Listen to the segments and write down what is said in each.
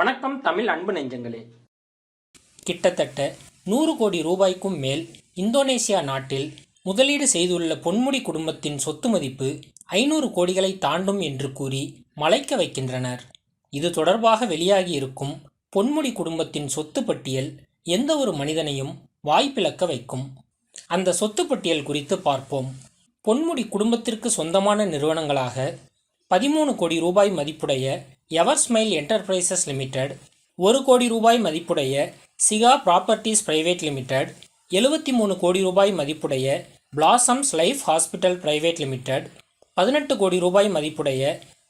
வணக்கம் தமிழ் அன்பு நெஞ்சங்களே. கிட்டத்தட்ட நூறு கோடி ரூபாய்க்கும் மேல் இந்தோனேசியா நாட்டில் முதலீடு செய்துள்ள பொன்முடி குடும்பத்தின் சொத்து மதிப்பு ஐநூறு கோடிகளை தாண்டும் என்று கூறி மலைக்க வைக்கின்றனர். இது தொடர்பாக வெளியாகி இருக்கும் பொன்முடி குடும்பத்தின் சொத்து பட்டியல் எந்த ஒரு மனிதனையும் வாய்ப்பிழக்க வைக்கும். அந்த சொத்து பட்டியல் குறித்து பார்ப்போம். பொன்முடி குடும்பத்திற்கு சொந்தமான நிறுவனங்களாக பதிமூணு கோடி ரூபாய் மதிப்புடைய எவர் ஸ்மைல் என்டர்பிரைசஸ் லிமிடெட் ஒரு கோடி ரூபாய் மதிப்புடைய சிகா ப்ராப்பர்ட்டிஸ் பிரைவேட் லிமிடெட் எழுபத்தி மூணு கோடி ரூபாய் மதிப்புடைய blossoms life hospital private limited பதினெட்டு கோடி ரூபாய் மதிப்புடைய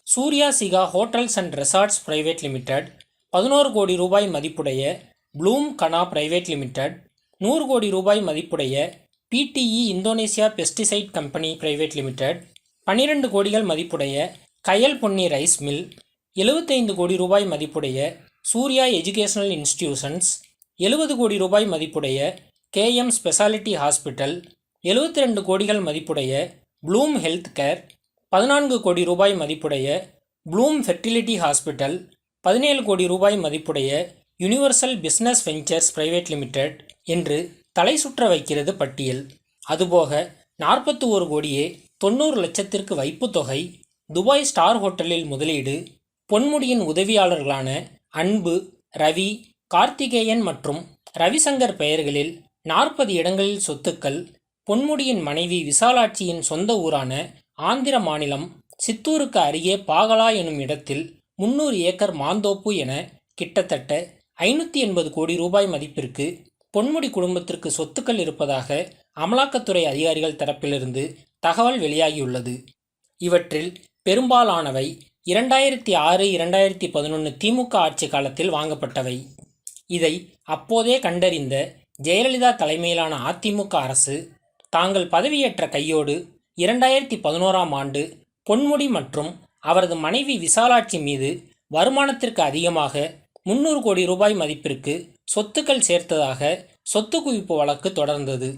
Surya Sika hotels and resorts private limited பதினோரு கோடி ரூபாய் மதிப்புடைய ப்ளூம் கனா பிரைவேட் லிமிடெட் நூறு கோடி ரூபாய் மதிப்புடைய PTE Indonesia pesticide company private limited பன்னிரண்டு கோடிகள் மதிப்புடைய கயல் பொன்னி ரைஸ் மில் எழுபத்தைந்து கோடி ரூபாய் மதிப்புடைய சூர்யா எஜுகேஷனல் இன்ஸ்டிடியூஷன்ஸ் எழுபது கோடி ரூபாய் மதிப்புடைய கேஎம் ஸ்பெஷாலிட்டி ஹாஸ்பிட்டல் எழுபத்தி ரெண்டு கோடிகள் மதிப்புடைய ப்ளூம் ஹெல்த் கேர் பதினான்கு கோடி ரூபாய் மதிப்புடைய ப்ளூம் ஃபெர்டிலிட்டி ஹாஸ்பிட்டல் பதினேழு கோடி ரூபாய் மதிப்புடைய universal business ventures private limited என்று தலை சுற்ற வைக்கிறது பட்டியல். அதுபோக நாற்பத்தி ஒரு கோடியே தொண்ணூறு லட்சத்திற்கு வைப்புத் தொகை துபாய் ஸ்டார் ஹோட்டலில் முதலீடு பொன்முடியின் உதவியாளர்களான அன்பு ரவி கார்த்திகேயன் மற்றும் ரவிசங்கர் பெயர்களில் நாற்பது இடங்களில் சொத்துக்கள் பொன்முடியின் மனைவி விசாலாட்சியின் சொந்த ஊரான ஆந்திர மாநிலம் சித்தூருக்கு அருகே பாகலா எனும் இடத்தில் முன்னூறு ஏக்கர் மாந்தோப்பு என கிட்டத்தட்ட ஐநூற்றி எண்பது கோடி ரூபாய் மதிப்பிற்கு பொன்முடி குடும்பத்திற்கு சொத்துக்கள் இருப்பதாக அமலாக்கத்துறை அதிகாரிகள் தரப்பிலிருந்து தகவல் வெளியாகியுள்ளது. இவற்றில் பெரும்பாலானவை இரண்டாயிரத்தி ஆறு இரண்டாயிரத்தி பதினொன்று திமுக ஆட்சி காலத்தில் வாங்கப்பட்டவை. இதை அப்போதே கண்டறிந்த ஜெயலலிதா தலைமையிலான அதிமுக அரசு தாங்கள் பதவியேற்ற கையோடு இரண்டாயிரத்தி பதினோராம் ஆண்டு பொன்முடி மற்றும் அவரது மனைவி விசாலாட்சி மீது வருமானத்திற்கு அதிகமாக முன்னூறு கோடி ரூபாய் மதிப்பிற்கு சொத்துக்கள் சேர்த்ததாக சொத்து குவிப்பு வழக்கு தொடர்ந்தது.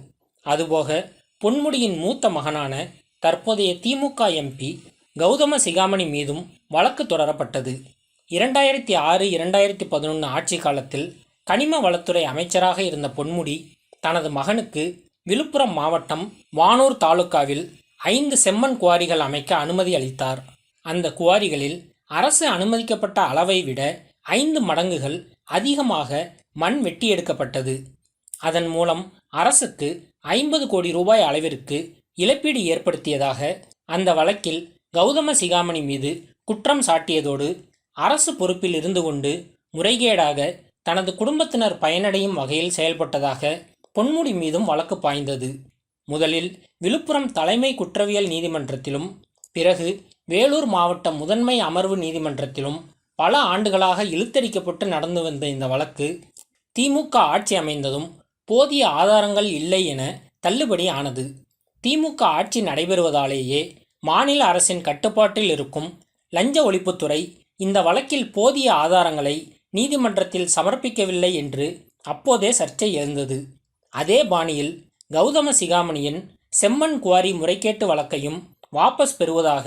அதுபோக பொன்முடியின் மூத்த மகனான தற்போதைய திமுக எம்பி கௌதம சிகாமணி மீதும் வழக்கு தொடரப்பட்டது. இரண்டாயிரத்தி ஆறு இரண்டாயிரத்தி பதினொன்று ஆட்சி காலத்தில் கனிம வளத்துறை அமைச்சராக இருந்த பொன்முடி தனது மகனுக்கு விழுப்புரம் மாவட்டம் வானூர் தாலுகாவில் ஐந்து செம்மண் குவாரிகள் அமைக்க அனுமதி அளித்தார். அந்த குவாரிகளில் அரசு அனுமதிக்கப்பட்ட அளவை விட ஐந்து மடங்குகள் அதிகமாக மண் வெட்டி எடுக்கப்பட்டது. அதன் மூலம் அரசுக்கு ஐம்பது கோடி ரூபாய் அளவிற்கு இழப்பீடு ஏற்படுத்தியதாக அந்த வழக்கில் கௌதம சிகாமணி மீது குற்றம் சாட்டியதோடு அரசு பொறுப்பில் இருந்து கொண்டு முறைகேடாக தனது குடும்பத்தினர் பயனடையும் வகையில் செயல்பட்டதாக பொன்முடி மீதும் வழக்கு பாய்ந்தது. முதலில் விழுப்புரம் தலைமை குற்றவியல் நீதிமன்றத்திலும் பிறகு வேலூர் மாவட்ட முதன்மை அமர்வு நீதிமன்றத்திலும் பல ஆண்டுகளாக இழுத்தடிக்கப்பட்டு நடந்து வந்த இந்த வழக்கு திமுக ஆட்சி அமைந்ததும் போதிய ஆதாரங்கள் இல்லை என தள்ளுபடி ஆனது. திமுக ஆட்சி நடைபெறுவதாலேயே மாநில அரசின் கட்டுப்பாட்டில் இருக்கும் லஞ்ச ஒழிப்புத்துறை இந்த வழக்கில் போதிய ஆதாரங்களை நீதிமன்றத்தில் சமர்ப்பிக்கவில்லை என்று அப்போதே சர்ச்சை எழுந்தது. அதே பாணியில் கௌதம சிகாமணியின் செம்மண் குவாரி முறைகேட்டு வழக்கையும் வாபஸ் பெறுவதாக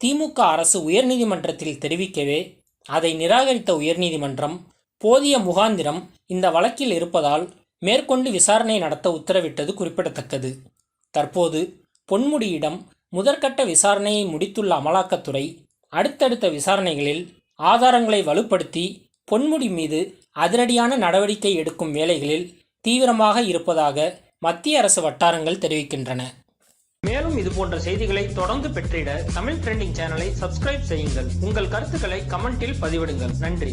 திமுக அரசு உயர்நீதிமன்றத்தில் தெரிவிக்கவே அதை நிராகரித்த உயர்நீதிமன்றம் போதிய முகாந்திரம் இந்த வழக்கில் இருப்பதால் மேற்கொண்டு விசாரணை நடத்த உத்தரவிட்டது குறிப்பிடத்தக்கது. தற்போது பொன்முடியிடம் முதற்கட்ட விசாரணையை முடித்துள்ள அமலாக்கத்துறை அடுத்தடுத்த விசாரணைகளில் ஆதாரங்களை வலுப்படுத்தி பொன்முடி மீது அதிரடியான நடவடிக்கை எடுக்கும் வேலைகளில் தீவிரமாக இருப்பதாக மத்திய அரசு வட்டாரங்கள் தெரிவிக்கின்றன. மேலும் இது போன்ற செய்திகளை தொடர்ந்து பெற்றிட தமிழ் ட்ரெண்டிங் சேனலை சப்ஸ்கிரைப் செய்யுங்கள். உங்கள் கருத்துக்களை கமெண்டில் பதிவிடுங்கள். நன்றி.